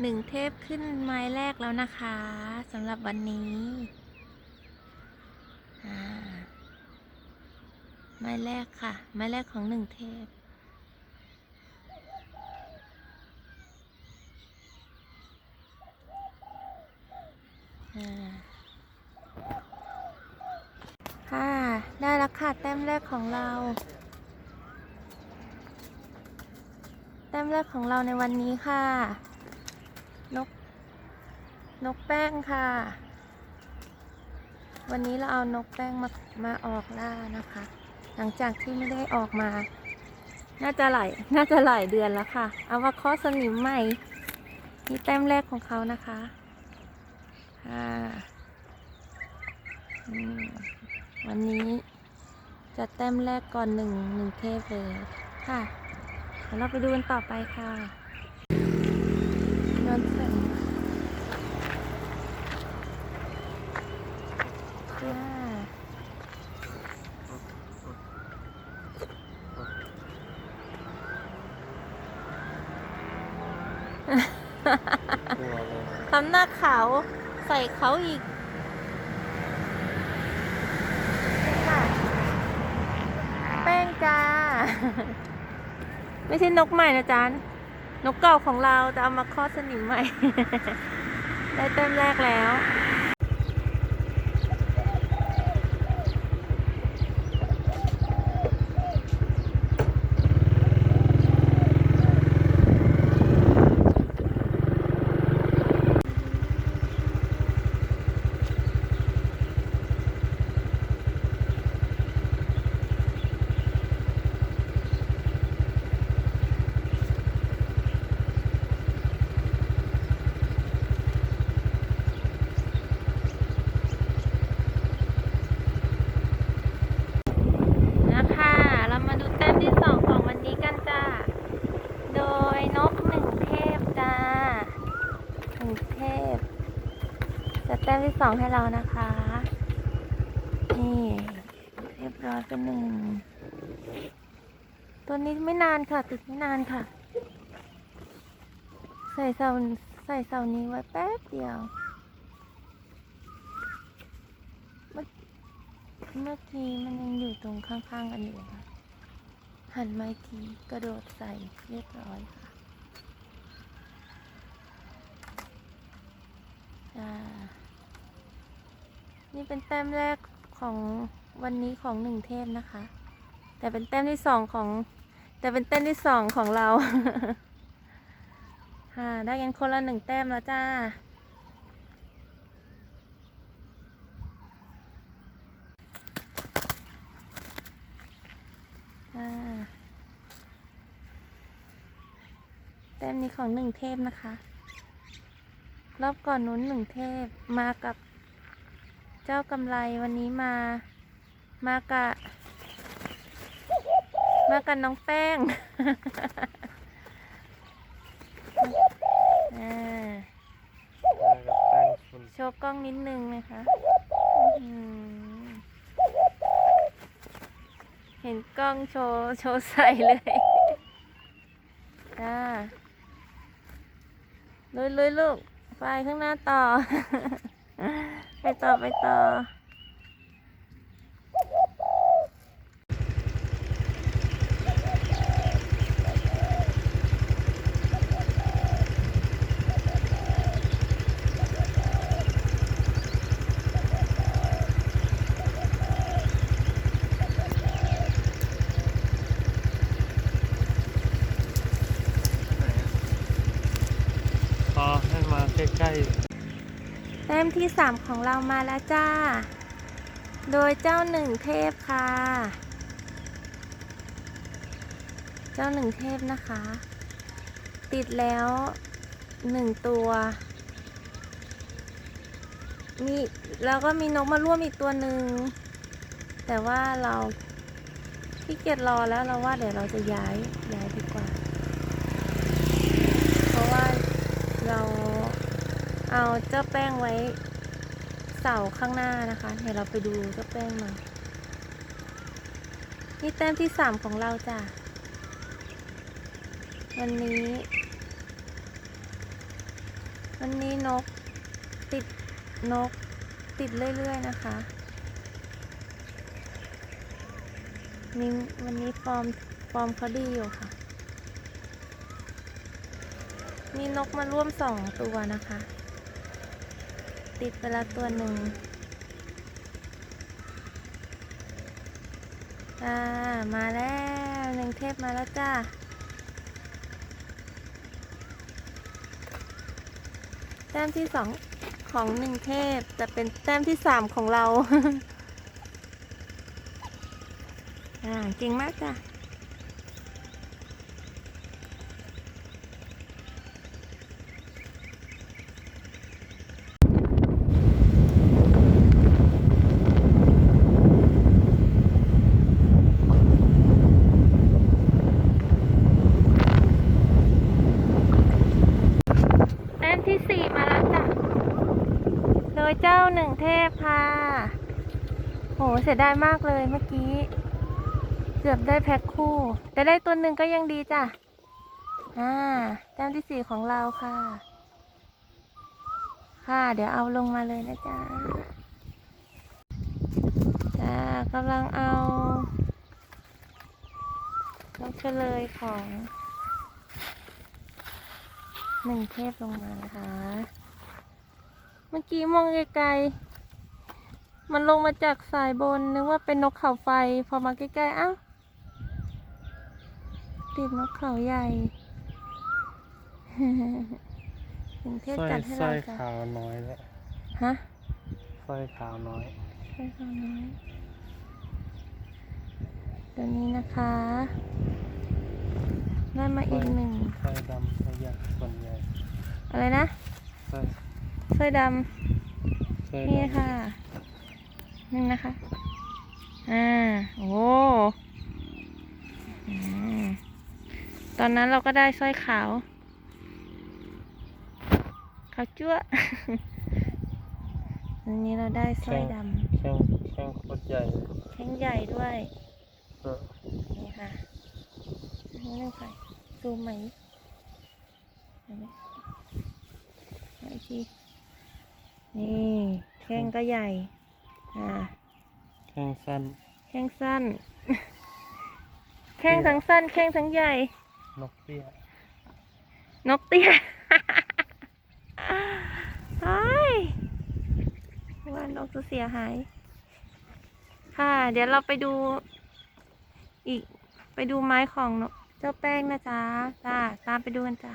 หนึ่งเทพขึ้นไม้แรกแล้วนะคะสำหรับวันนี้ ไม้แรกค่ะ ไม้แรกของหนึ่งเทพ ค่ะ ได้แล้วค่ะ แต้มแรกของเรา แต้มแรกของเราในวันนี้ค่ะ นกแป้งค่ะ วันนี้เราเอานกแป้งมามาออกล่านะคะ หลังจากที่ไม่ได้ออกมา น่าจะหลายน่าจะหลายเดือนแล้วค่ะ เอาว่าข้อสนิมใหม่ นี่แต้มแรกของเขานะคะค่ะวันนี้จะแต้มแรกก่อนหนึ่งหนึ่งเทปเลยค่ะเดี๋ยวเราไปดูกันต่อไปค่ะนอนเสร็จค่ะ ทำหน้าขาวใส่เขาอีกแป้งจ้า ไม่ใช่นกใหม่นะจานนกเก่าของเราจะเอามาคลอดสนิมใหม่ ได้แต้มแรกแล้ว นะคะ เรามาดูแต้มที่สองของวันนี้กันจ้า โดยนกหนึ่งเทพจ้าหนึ่งเทพ จะแต้ม ที่สองให้เรานะคะ นี่ เรียบร้อยเป็นหนึ่งตัวนี้ไม่นานค่ะ ติดไม่นานค่ะ ใส่เสาใส่เสานี้ไว้แป๊บเดียวเมื่อเมื่อกี้มันยังอยู่ตรงข้างๆกันอยู่ค่ะ หันมาอีกทีกระโดดใส่เรียบร้อยค่ะอ่า นี่เป็นแต้มแรกของวันนี้ของหนึ่งเทพนะคะ แต่เป็นแต้มที่สองของ แต่เป็นแต้มที่สองของเรา ค่ะได้กันคนละหนึ่งแต้มแล้วจ้าอ่าแต้มนี้ของหนึ่งเทพนะคะ รอบก่อนนู้นหนึ่งเทพมากับ เจ้ากำไรวันนี้มา มากับมากับน้องแป้งโชว์กล้องนิดนึงนะคะเห็นกล้องโชว์โชว์ใส่เลยจ้าลุยลุยลูกไปข้างหน้าต่อ ต่อไปต่อพอให้มาใกล้แต้ มที่สามของเรามาแล้วจ้า โดยเจ้าหนึ่งเทพค่ะ เจ้าหนึ่งเทพนะคะ ติดแล้วหนึ่งตัว มีแล้วก็มีนกมาร่วมอีกตัวหนึ่ง แต่ว่าเราขี้เกียจรอแล้วเราว่าเดี๋ยวเราจะย้ายย้ายดีกว่า เพราะว่าเรา เอาเจ้าแป้งไว้เสาข้างหน้านะคะเดี๋ยวเราไปดูเจ้าแป้งหน่อยนี่แต้มที่สามของเราจ้ะ วันนี้ วันนี้นกติดนกติดเรื่อยๆนะคะนี่วันนี้ฟอร์มฟอร์มเขาดีอยู่ค่ะ มีนกมาร่วมสองตัวนะคะ ติดไปละตัวหนึ่งอ่ามาแล้วหนึ่งเทพมาแล้วจ้าแต้มที่สองของหนึ่งเทพจะเป็นแต้มที่สามของเรา อ่าเก่งมากจ้ะ แต้มที่สี่มาแล้วจ้ะ โด ยเจ้าหนึ่งเทพค่ะ โหเสียดายมากเลยเมื่อกี้ เกือบได้แพ็คคู่ แต่ได้ตัวหนึ่งก็ยังดีจ้ะ อ่าแต้มที่สี่ของเราค่ะ ค่ะ เดี๋ยวเอาลงมาเลยนะจ๊ะจ้ากำลังเอาน้องเฉลยของหนึ่งเทพลงมานะคะ มื่อกี้มองไกลๆ มันลงมาจากสายบน นึกว่าเป็นนกเขาไฟ พอมาใกล้ๆ อ้าว ติดนกเขาใหญ่ถึงเทพสร้อยจัดให้สร้เราอยจ้ะขาวน้อยแล้วฮะสร้อยขาวน้อย ใช่ค่ะน้อยตัวนี้นะคะ ได้มาอีกหนึ่งสร้อยดำสร้อยใหญ่ส่วนใหญ่อะไรนะ สร้อย สร้อยดสร้อยำนี่ดำค่ะหนึ่งนะคะอ่าโอ้อืมตอนนั้นเราก็ได้สร้อยขาวขาวจั่วอันนี้เราได้สร้อยดแข้งแข้งโคตรใหญ่เลยำแข้งใหญ่ด้วยเออนี่ค่ะนี่นึงใส่ซูมไหมเห็นไหมเอาอีกที นี่แข้งก็ใหญ่ อ่า แข้งสั้น แข้งสั้น แข้งทั้งสั้น แข้งทั้งใหญ่ นกเตี้ย นกเตี้ยไอ้ยว่านกจะเสียหาย ค่ะ เดี๋ยวเราไปดู อีก ไปดูไม้ของนกเจ้าแป้งนะจ๊ะจ้าตามไปดูกันจ้ะ